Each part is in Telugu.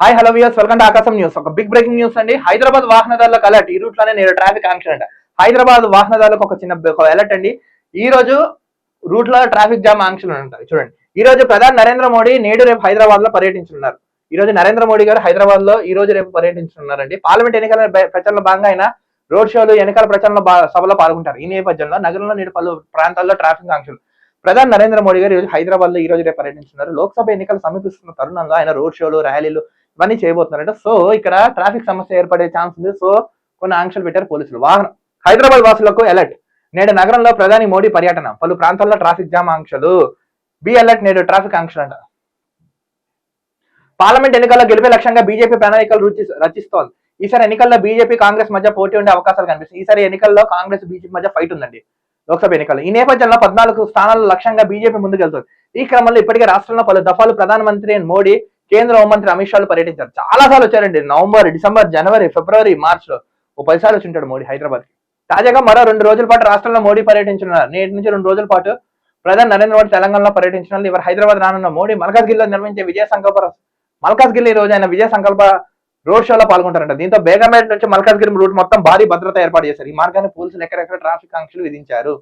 Hi hello views welcome to Aakasam news ఒక బిగ్ బ్రేకింగ్ న్యూస్ అండి. హైదరాబాద్ వాహనదారులకు అలర్ట్ ఈ రూట్లోనే నేను ట్రాఫిక్ ఆంక్షన్ అంట. హైదరాబాద్ వాహనదారులకు ఒక చిన్న అలర్ట్ అండి. ఈ రోజు రూట్లో ట్రాఫిక్ జామ్ ఆంక్షలు ఉంటాయి చూడండి. ఈ రోజు ప్రధాని నరేంద్ర మోడీ నేడు రేపు హైదరాబాద్లో పర్యటించనున్నారు. ఈ రోజు నరేంద్ర మోడీ గారు హైదరాబాద్లో ఈ రోజు రేపు పర్యటించనున్నారండి. పార్లమెంట్ ఎన్నికల ప్రచారంలో భాగంగా ఆయన రోడ్ షోలు ఎన్నికల ప్రచారంలో సభలో పాల్గొంటారు. ఈ నేపథ్యంలో నగరంలో నేడు పలు ప్రాంతాల్లో ట్రాఫిక్ ఆంక్షలు. ప్రధాని నరేంద్ర మోడీ గారు ఈ రోజు హైదరాబాద్లో ఈ రోజు రేపు పర్యటించున్నారు లోక్సభ ఎన్నికలు సమీపిస్తున్న తరుణంలో ఆయన రోడ్ షోలు ర్యాలీలు ఇవన్నీ చేయబోతున్నారంట. సో ఇక్కడ ట్రాఫిక్ సమస్య ఏర్పడే ఛాన్స్ ఉంది. సో కొన్ని ఆంక్షలు పెట్టారు పోలీసులు. వాహనం. హైదరాబాద్ వాసులకు అలర్ట్ నేడు నగరంలో ప్రధాని మోడీ పర్యటన. పలు ప్రాంతాల్లో ట్రాఫిక్ జామ్ ఆంక్షలు. బి అలర్ట్ నేడు ట్రాఫిక్ ఆంక్షలు అంట పార్లమెంట్ ఎన్నికల్లో గెలిపే లక్ష్యంగా బీజేపీ ప్రణాళికలు రుచి రచిస్తోంది. ఈసారి ఎన్నికల్లో బీజేపీ కాంగ్రెస్ మధ్య పోటీ ఉండే అవకాశాలు కనిపిస్తాయి ఈసారి ఎన్నికల్లో కాంగ్రెస్ బీజేపీ మధ్య ఫైట్ ఉందండి లోక్సభ ఎన్నికల్లో. ఈ నేపథ్యంలో పద్నాలుగు స్థానాల లక్ష్యంగా బీజేపీ ముందుకెళ్తుంది. ఈ క్రమంలో ఇప్పటికే రాష్ట్రంలో పలు దఫాలు ప్రధానమంత్రి మోడీ కేంద్ర హోంమంత్రి అమిత్ షాలు పర్యటించారు. చాలా సార్లు వచ్చారండి. నవంబర్ డిసెంబర్ జనవరి ఫిబ్రవరి మార్చ్లో ఓ పది సార్లు మోడీ హైదరాబాద్కి తాజాగా మరో రెండు రోజుల పాటు రాష్ట్రంలో మోడీ పర్యటించనున్నారు. నేటి నుంచి రెండు రోజుల పాటు ప్రధాని నరేంద్ర మోడీ తెలంగాణలో పర్యటించిన ఇవాళ హైదరాబాద్ రానున్న మోడీ మల్కాజ్గిరిలో నిర్వహించే విజయ సంకల్ప మల్కాజ్గిరి ఈ రోజు ఆయన విజయ సంకల్ప రోడ్ షోలో పాల్గొంటారంట. దీంతో బేగంపేట నుంచి మల్కాజ్గిరి రూట్ మొత్తం భారీ భద్రత ఏర్పాటు చేశారు. ఈ మార్గాన్ని పోలీసులు ఎక్కడెక్కడ ట్రాఫిక్ ఆంక్షలు విధించారు?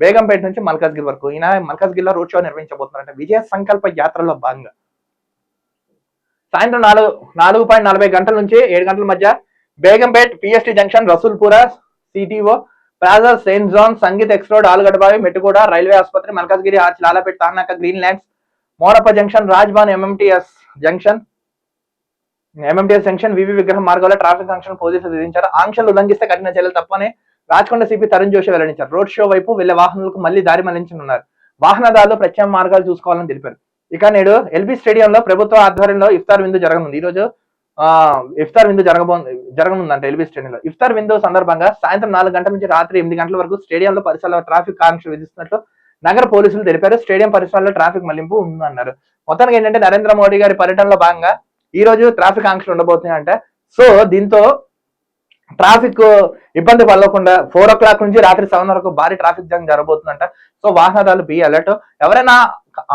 బేగంపేట నుంచి మల్కాజ్గిరి వరకు ఈయన మల్కాజ్గిరిలో రోడ్ షో నిర్వహించబోతున్నారంట. విజయ సంకల్ప యాత్రలో భాగంగా. సాయంత్రం నాలుగు నాలుగు పాయింట్ నలభై గంటల నుంచి ఏడు గంటల మధ్య Begumpet PST junction Rasoolpura CTO plaza saint John Sangeet X road Alugaddabavi Mettuguda railway ఆసుపత్రి Malkajgiri arch Lalapet Tarnaka green lands మోరప్ప junction Raj Bhavan MMTS junction MMTS junction VV విగ్రహం మార్గంలో ట్రాఫిక్ జంక్షన్ పోలీసులు విధించారు. ఆంక్షలు ఉల్లంఘిస్తే కఠిన చర్యలు తప్పని రాచకొండ సిపి తరుణ్ జోషి వెల్లడించారు. రోడ్ షో వైపు వెళ్ళే వాహనాలకు మళ్ళీ దారి మళ్ళించనున్నారు. వాహనదారులు ప్రత్యామ్నాయ మార్గాలు చూసుకోవాలని తెలిపారు. ఇక నేడు ఎల్బీ స్టేడియంలో ప్రభుత్వ ఆధ్వర్యంలో ఇఫ్తార్ విందు జరగనుంది. ఈ రోజు ఆ ఇఫ్తార్ విందు జరగబో జరగనుందంట ఎల్బీ స్టేడియంలో. ఇఫ్తార్ విందు సందర్భంగా సాయంత్రం నాలుగు గంటల నుంచి రాత్రి ఎనిమిది గంటల వరకు స్టేడియంలో పరిసరాల ట్రాఫిక్ కాంక్షలు విధిస్తున్నట్లు నగర పోలీసులు తెలిపారు. స్టేడియం పరిసరాల్లో ట్రాఫిక్ మళ్ళింపు ఉందన్నారు. మొత్తానికి ఏంటంటే నరేంద్ర మోడీ గారి పర్యటనలో భాగంగా ఈ రోజు ట్రాఫిక్ ఆంక్షలు ఉండబోతున్నాయి సో దీంతో ట్రాఫిక్ ఇబ్బంది పడకుండా ఫోర్ ఓ క్లాక్ నుంచి రాత్రి సెవెన్ వరకు భారీ ట్రాఫిక్ జామ్ జరగబోతుందంట. సో వాహనదారులు బి అలర్ట్. ఎవరైనా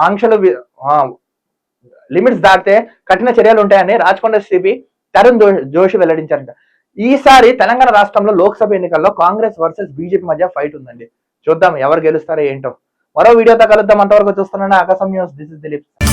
ఆంక్షలు లిమిట్స్ దాటితే కఠిన చర్యలు ఉంటాయని రాచకొండ సిపి తరుణ్ జోషి వెల్లడించారంట. ఈసారి తెలంగాణ రాష్ట్రంలో లోక్సభ ఎన్నికల్లో కాంగ్రెస్ వర్సెస్ బీజేపీ మధ్య ఫైట్ ఉందండి. చూద్దాం ఎవరు గెలుస్తారో ఏంటో. మరో వీడియోతో కలుద్దాం. అంతవరకు చూస్తున్నాను ఆకాశం న్యూస్. This is Dilip